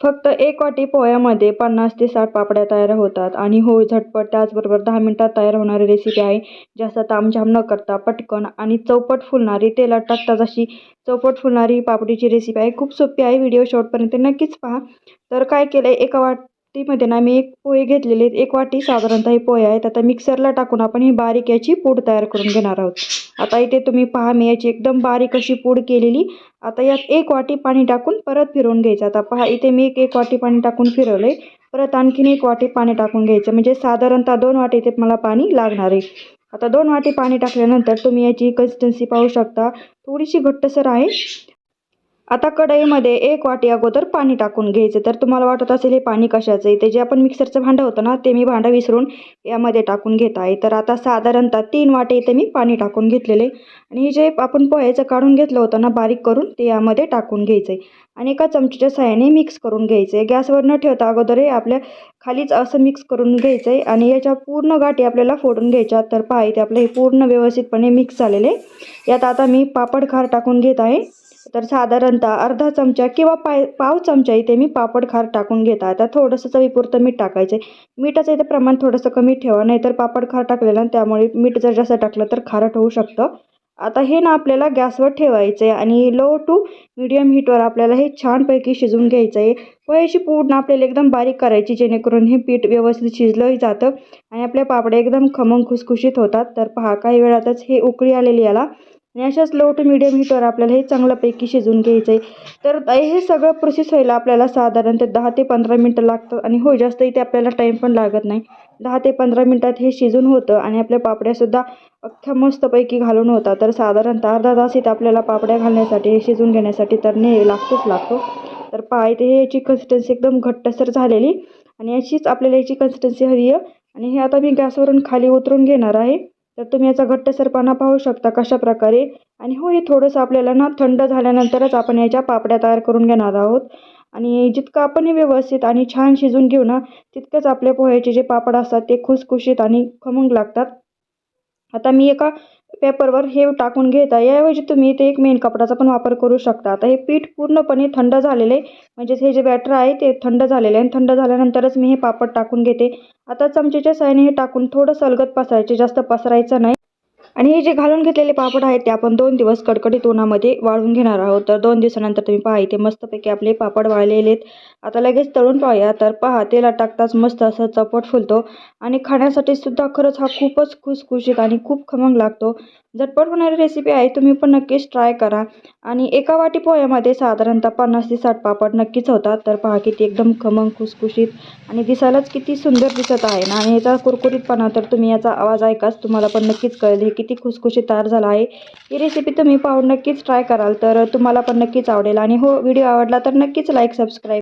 फक्त एक वाटी पोह्यामध्ये पन्नास ते साठ पापड्या तयार होतात. आणि हो झटपट. त्याचबरोबर दहा मिनटात तयार होणारी रेसिपी आहे जास्त तामझाम न करता पटकन आणि चौपट फुलणारी तेलात टाकता जशी चौपट फुलणारी पापडीची रेसिपी आहे. खूप सोपी आहे. व्हिडिओ शॉर्टपर्यंत नक्कीच पहा. तर काय केलं आहे एका वाटीमध्ये ना मी एक पोहे घेतलेले आहेत. एक वाटी साधारणतः हे पोहे आहेत. आता मिक्सरला टाकून आपण ही बारीक याची पूड तयार करून घेणार आहोत. आता इथे तुम्ही पहा मी याची एकदम बारीक अशी पूड केलेली. आता यात एक वाटी पाणी टाकून परत फिरवून घ्यायचं. आता पहा इथे मी एक एक वाटी पाणी टाकून फिरवलं आहे परत आणखीन एक वाटी पाणी टाकून घ्यायचं. म्हणजे साधारणतः दोन वाटी इथे मला पाणी लागणार आहे. आता दोन वाटी पाणी टाकल्यानंतर तुम्ही याची कन्सिस्टन्सी पाहू शकता. थोडीशी घट्टसर आहे. आता कढईमध्ये एक वाटी अगोदर पाणी टाकून घ्यायचं. तर तुम्हाला वाटत असेल हे पाणी कशाचं आहे? ते जे आपण मिक्सरचं भांडं होतं ना ते मी भांडं विसरून यामध्ये टाकून घेत आहे. तर आता साधारणतः तीन वाटे इथे मी पाणी टाकून घेतलेले आणि हे जे आपण पोह्याचं काढून घेतलं होतं ना बारीक करून ते यामध्ये टाकून घ्यायचं आहे आणि एका चमचीच्या साह्याने मिक्स करून घ्यायचं आहे गॅसवर न ठेवता अगोदर हे आपल्या खालीच असं मिक्स करून घ्यायचं आहे आणि याच्या पूर्ण गाठी आपल्याला फोडून घ्यायच्या. तर पहा इथे आपलं हे पूर्ण व्यवस्थितपणे मिक्स झालेले यात आता मी पापड खार टाकून घेत आहे. तर साधारणतः अर्धा चमचा किंवा पाय पाव चमचा इथे मी पापड खार टाकून घेत आहे. आता थोडंसं चवीपुरतं मीठ टाकायचं आहे मिठाचं इथं प्रमाण थोडंसं कमी ठेवा नाहीतर पापड खार टाकलेलं त्यामुळे मीठ जर जास्त टाकलं तर खारट होऊ शकतं. आता हे ना आपल्याला गॅसवर ठेवायचं आहे आणि लो टू मिडियम हीटवर आपल्याला हे छानपैकी शिजून घ्यायचं आहे पोह्याची पूर्ण आपल्याला एकदम बारीक करायची जेणेकरून हे पीठ व्यवस्थित शिजलंही जातं आणि आपल्या पापड्या एकदम खमंग खुसखुशीत होतात. तर पहा काही वेळातच हे उकळी आलेली याला आणि अशाच लो टू मिडियम हीटवर आपल्याला हे चांगल्यापैकी शिजून घ्यायचं आहे तर हे सगळं प्रोसेस व्हायला आपल्याला साधारणतः दहा ते पंधरा मिनटं लागतात आणि हो जास्त इथे आपल्याला टाईम पण लागत नाही. दहा ते पंधरा मिनटात हे शिजून होतं आणि आपल्या पापड्यासुद्धा अख्ख्या मस्तपैकी घालून होता तर साधारणतः अर्धा तास इथे आपल्याला पापड्या घालण्यासाठी हे शिजून घेण्यासाठी तर ने लागतोच लागतो. तर पहा इथे याची कन्सिस्टन्सी एकदम घट्टसर झालेली आणि अशीच आपल्याला याची कन्सिस्टन्सी हवी आहे. आणि हे आता मी गॅसवरून खाली उतरून घेणार आहे. तर तुम्ही याचा घट्टसरपणा पाहू शकता कशा प्रकारे आणि हो हे थोडंसं आपल्याला ना थंड झाल्यानंतरच आपण याच्या पापड्या तयार करून घेणार आहोत. आणि जितकं आपण हे व्यवस्थित आणि छान शिजून घेऊ ना तितकंच आपल्या पोह्याचे जे पापड असतात ते खुसखुशीत आणि खमंग लागतात. आता मी एका पेपरवर हे टाकून घेता. याऐवजी तुम्ही इथे एक मेन कपडाचा पण वापर करू शकता. आता हे पीठ पूर्णपणे थंड झालेले म्हणजेच हे जे बॅटर आहे ते थंड झालेले आहे. आणि थंड झाल्यानंतरच मी हे पापड टाकून घेते. आता चमचेच्या सायने हे टाकून थोडं सलगत पसरायचे. जास्त पसरायचं नाही. आणि हे जे घालून घेतलेले पापड आहेत ते आपण दोन दिवस कडकडीत उन्हामध्ये वाळून घेणार आहोत. तर दोन दिवसानंतर तुम्ही पहा इथे मस्तपैकी आपले पापड वाळलेले आहेत. आता लगेच तळून पाहूया. तर पहा तेला टाकताच मस्त असं चपट फुलतो. आणि खाण्यासाठी सुद्धा खरंच हा खूपच खुसखुशीत आणि खूप खमंग लागतो. झटपट होणारी रेसिपी आहे तुम्ही पण नक्कीच ट्राय करा. आणि एका वाटी पोह्यामध्ये साधारणतः पन्नास ते साठ पापड नक्कीच होतात. तर पहा किती एकदम खमंग खुसखुशीत आणि दिसायलाच किती सुंदर दिसत आहे ना. आणि याचा कुरकुरीतपणा तर तुम्ही याचा आवाज ऐकाच तुम्हाला पण नक्कीच कळेल. आहे किती खुसखुशीत तयार झाला आहे. ही रेसिपी तुम्ही पाहून नक्कीच ट्राय कराल तर तुम्हाला पण नक्कीच आवडेल. आणि हो व्हिडिओ आवडला तर नक्कीच लाईक सबस्क्राईब